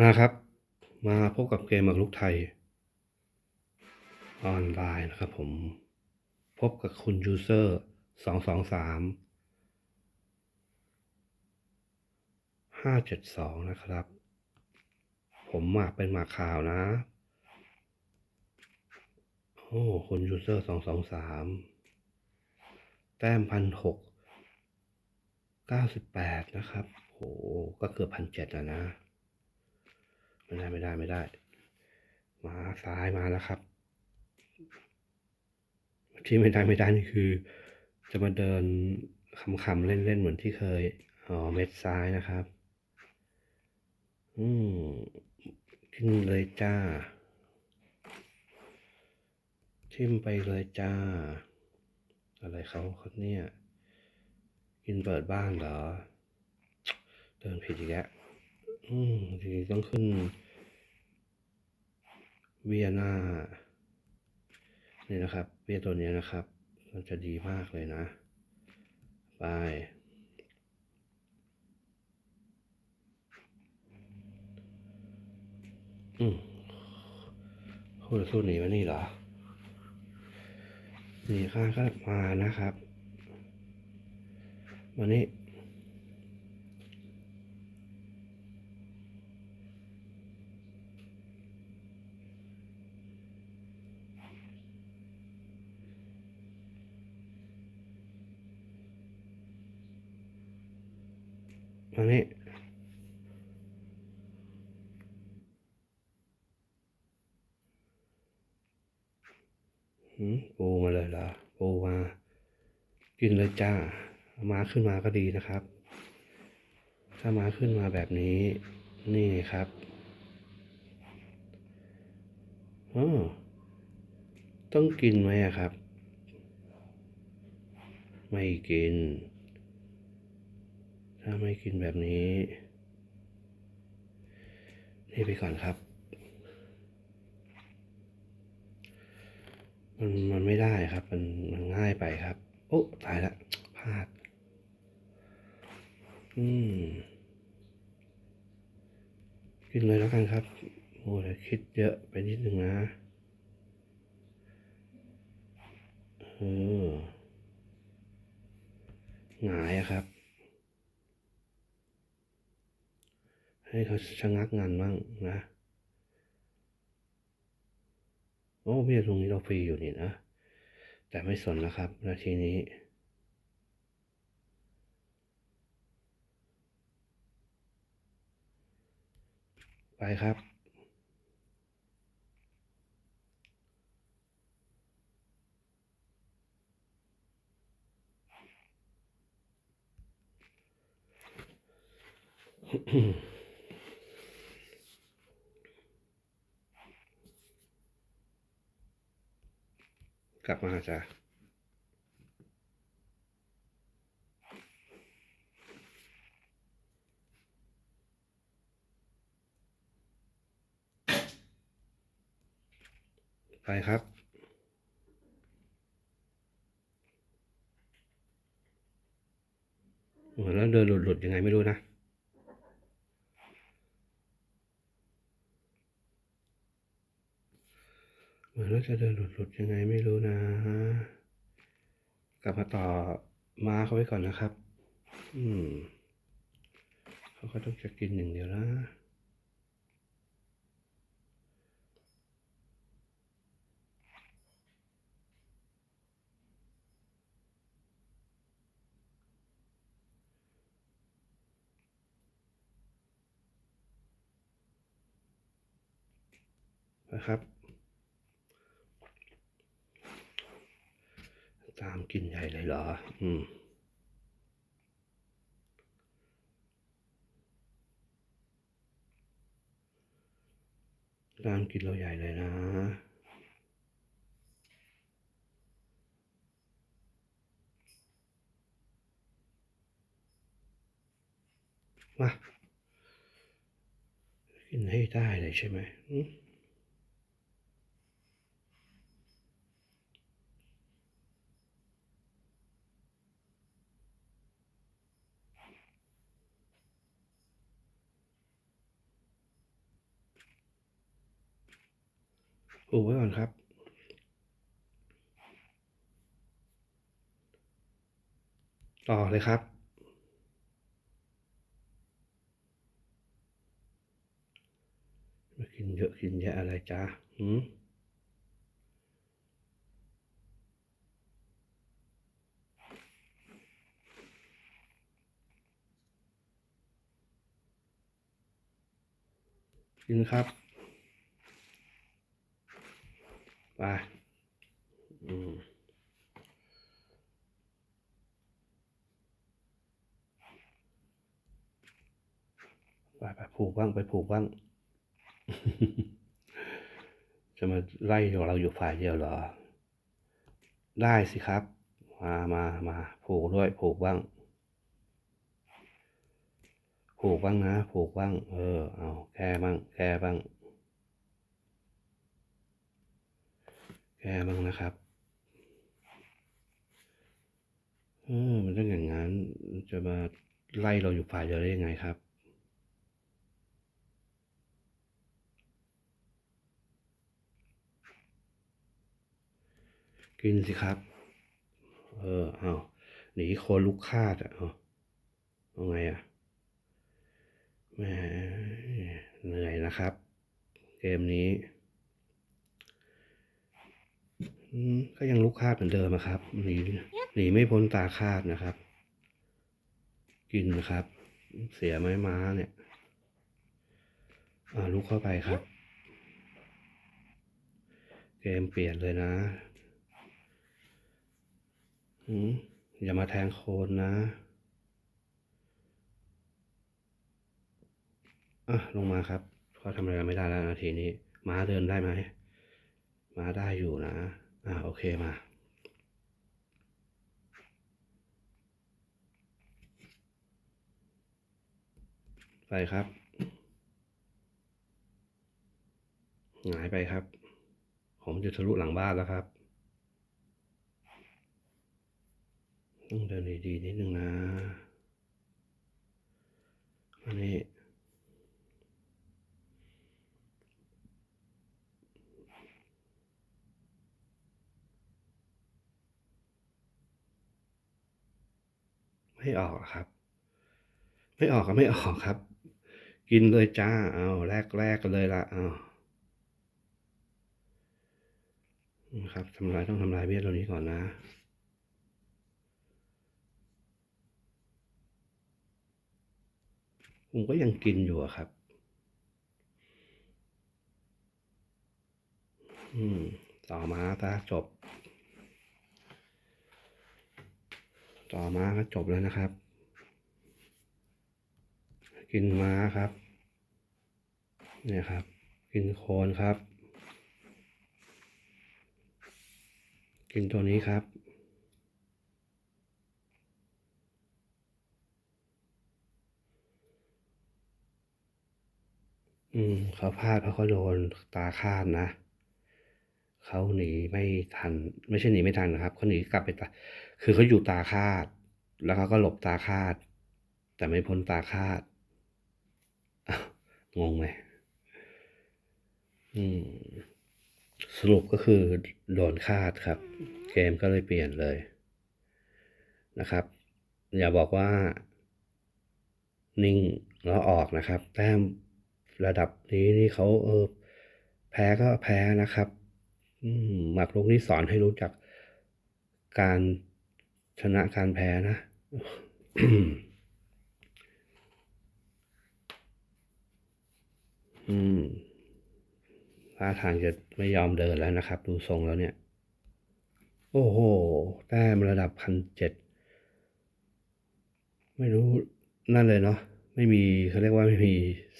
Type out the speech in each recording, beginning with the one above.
มาครับ มาพบกับเกมหมากรุกไทย ออนไลน์นะครับผม พบกับคุณยูเซอร์สองสองสามห้าเจ็ดสองนะครับ ผมหมากเป็นหมากขาวนะ โอ้คุณยูเซอร์สองสองสามแต้มพันหกเก้าสิบแปดนะครับ โห ก็เกือบพันเจ็ดแล้วนะ ไม่ได้ไม่ได้ไม่ได้ มาซ้ายมาแล้วครับ ที่ไม่ได้ไม่ได้นี่คือ จะมาเดินคำๆเล่นๆเหมือนที่เคยอ๋อเม็ดซ้ายนะครับ อืมขึ้นเลยจ้าทิมไปเลยจ้า อะไรเขาเขาเนี่ย กินเปิดบ้านเหรอ เดินผิดอีกแล้ว อืมทีต้องขึ้น เวียนานี่นะครับ เวียตัวนี้นะครับ มันจะดีมากเลยนะ ไปอืมคู่สู้หนีมานี่เหรอหนีข้างก็มานะครับ วันนี้ มานี่หืมปูมาเลยเหรอปูมา กินเลยจ้า มาขึ้นมาก็ดีนะครับ ถ้ามาขึ้นมาแบบนี้ นี่ครับออต้องกินไหมครับ ไม่กิน ถ้าไม่กินแบบนี้ นี่ไปก่อนครับ มันมันไม่ได้ครับ มันมันง่ายไปครับ โอ้ตายละพลาด อืม กินเลยแล้วกันครับ โอ้แต่คิดเยอะไปนิดนึงนะเออหงายครับ ให้เขาชะงักงานบ้างนะโอ้เบี้ยตรงนี้เราฟรีอยู่นี่นะ แต่ไม่สนนะครับ นาทีนี้ ไปครับ กลับมาจ้ะไปครับเหมือนแล้วเดินหลุดๆยังไงไม่รู้นะ เหมือนว่าจะเดินหลุดๆยังไงไม่รู้นะ กลับมาต่อมาเขาไว้ก่อนนะครับ อืม เขาก็ต้องจะกินอย่างเดียวนะนะครับามกินใหญ่เลยเหรอ อืม ตามกินเราใหญ่เลยนะมากินให้ได้เลยใช่ไหมอืม ผูกไว้ก่อนครับ ต่อเลยครับ กินเยอะกินแยะอะไรจ้าหืมกินครับ ไปอืมไปไปผูกบ้างไปผูกบ้าง จะมาไล่เราอยู่ฝ่ายเดียวเหรอ ได้สิครับ มามามาผูกด้วยผูกบ้าง ผูกบ้างนะ ผูกบ้าง เออ เอาแก้บ้างแก้บ้าง แก้บ้างนะครับเออมันต้องอย่างนั้นจะมาไล่เราอยู่ฝ่ายเดียวได้ยังไงครับกินสิครับ เออ เอาหนีโคนลูกคาดอะเอาเอาไงอะแหมเหนื่อยนะครับ เกมนี้ ก็ยังลูกคาดเหมือนเดิมอะครับหนีหนีไม่พ้นตาคาดนะครับ กินนะครับ เสียไม้ม้าเนี่ยลุกเข้าไปครับ เกมเปลี่ยนเลยนะอย่ามาแทงโคนนะอะลงมาครับเขาทำอะไรไม่ได้แล้วนาทีนี้ ม้าเดินได้ไหมม้าได้อยู่นะ อะโอเคมา ไปครับ หงายไปครับ ผมจะทะลุหลังบ้านแล้วครับ ต้องเดินดีๆนิดนึงนะอันนี้ ไม่ออกครับ ไม่ออกก็ไม่ออกครับ กินเลยจ้า เอาแรกแรกกันเลยละเอานะครับทำลายต้องทำลายเบี้ยตัวนี้ก่อนนะผมก็ยังกินอยู่ครับ อืม ต่อมาตาจบ ต่อมาก็จบแล้วนะครับ กินม้าครับเนี่ยครับ กินโคนครับ กินตัวนี้ครับอืมเขาพลาดเพราะเขาโดนตาคาดนะ เขาหนีไม่ทัน ไม่ใช่หนีไม่ทันนะครับเขาหนีกลับไปตาคือเขาอยู่ตาคาด แล้วเขาก็หลบตาคาด แต่ไม่พ้นตาคาดงงไหมสรุปก็คือโดนคาดครับ เกมก็เลยเปลี่ยนเลยนะครับ อย่าบอกว่า นิ่งแล้วออกนะครับ แต้มระดับนี้นี่เขาเออแพ้ก็แพ้นะครับ หมากรุกนี่สอนให้รู้จักการชนะการแพ้นะอืมท่าทางจะไม่ยอมเดินแล้วนะครับ ดูทรงแล้วเนี่ย โอ้โห แต้มระดับพันเจ็ด ไม่รู้นั่นเลยเนาะ ไม่มีเขาเรียกว่าไม่มี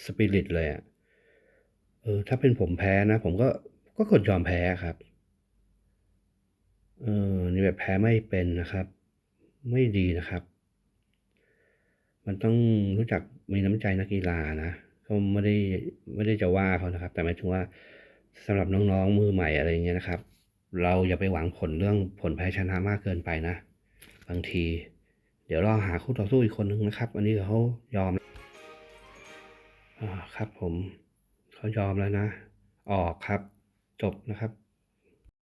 สปิริตเลยอะเออ ถ้าเป็นผมแพ้นะ ผมก็ ก็กดยอมแพ้ครับเออนี่แบบแพ้ไม่เป็นนะครับ ไม่ดีนะครับ มันต้องรู้จักมีน้ำใจนักกีฬานะก็ไม่ได้ไม่ได้จะว่าเขานะครับ แต่หมายถึงว่าสำหรับน้องๆมือใหม่อะไรเงี้ยนะครับ เราอย่าไปหวังผลเรื่องผลแพ้ชนะมากเกินไปนะ บางที เดี๋ยวเราหาคู่ต่อสู้อีกคนนึงนะครับ อันนี้เขายอมอครับผมเขายอมแล้วนะ ออกครับ จบนะครับ